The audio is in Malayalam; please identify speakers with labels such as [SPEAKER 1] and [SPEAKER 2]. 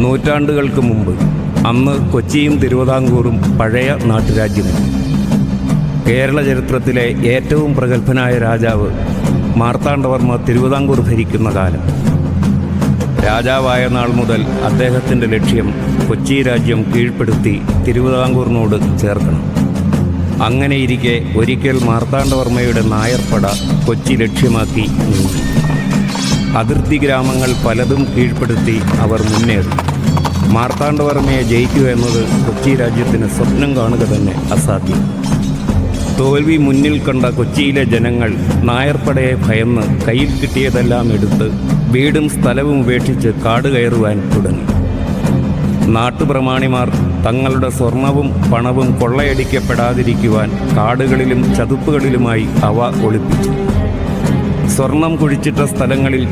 [SPEAKER 1] നൂറ്റാണ്ടുകൾക്ക് മുമ്പ് അന്ന് കൊച്ചിയും തിരുവിതാംകൂറും പഴയ നാട്ടുരാജ്യമാണ് കേരള ചരിത്രത്തിലെ ഏറ്റവും പ്രഗത്ഭനായ രാജാവ് മാർത്താണ്ഡവർമ്മ തിരുവിതാംകൂർ ഭരിക്കുന്ന കാലം. രാജാവായ നാൾ മുതൽ അദ്ദേഹത്തിന്റെ ലക്ഷ്യം കൊച്ചി രാജ്യം കീഴ്പ്പെടുത്തി തിരുവിതാംകൂറിനോട് ചേർക്കണം. അങ്ങനെയിരിക്കെ ഒരിക്കൽ മാർത്താണ്ഡവർമ്മയുടെ നായർപ്പട കൊച്ചി ലക്ഷ്യമാക്കി അതിർത്തി ഗ്രാമങ്ങൾ പലതും കീഴ്പ്പെടുത്തി അവർ മുന്നേറി. മാർത്താണ്ഡവർമ്മയെ ജയിക്കുക എന്നത് കൊച്ചി രാജ്യത്തിന് സ്വപ്നം കാണുക തന്നെ അസാധ്യം. തോൽവി മുന്നിൽ കണ്ട കൊച്ചിയിലെ ജനങ്ങൾ നായർപ്പടയെ ഭയന്ന് കയ്യിൽ കിട്ടിയതെല്ലാം എടുത്ത് വീടും സ്ഥലവും ഉപേക്ഷിച്ച് കാട് കയറുവാൻ തുടങ്ങി. നാട്ടുപ്രമാണിമാർ തങ്ങളുടെ സ്വർണവും പണവും കൊള്ളയടിക്കപ്പെടാതിരിക്കുവാൻ കാടുകളിലും ചതുപ്പുകളിലുമായി അവ ഒളിപ്പിച്ചു. സ്വർണം കുഴിച്ചിട്ട സ്ഥലങ്ങളിൽ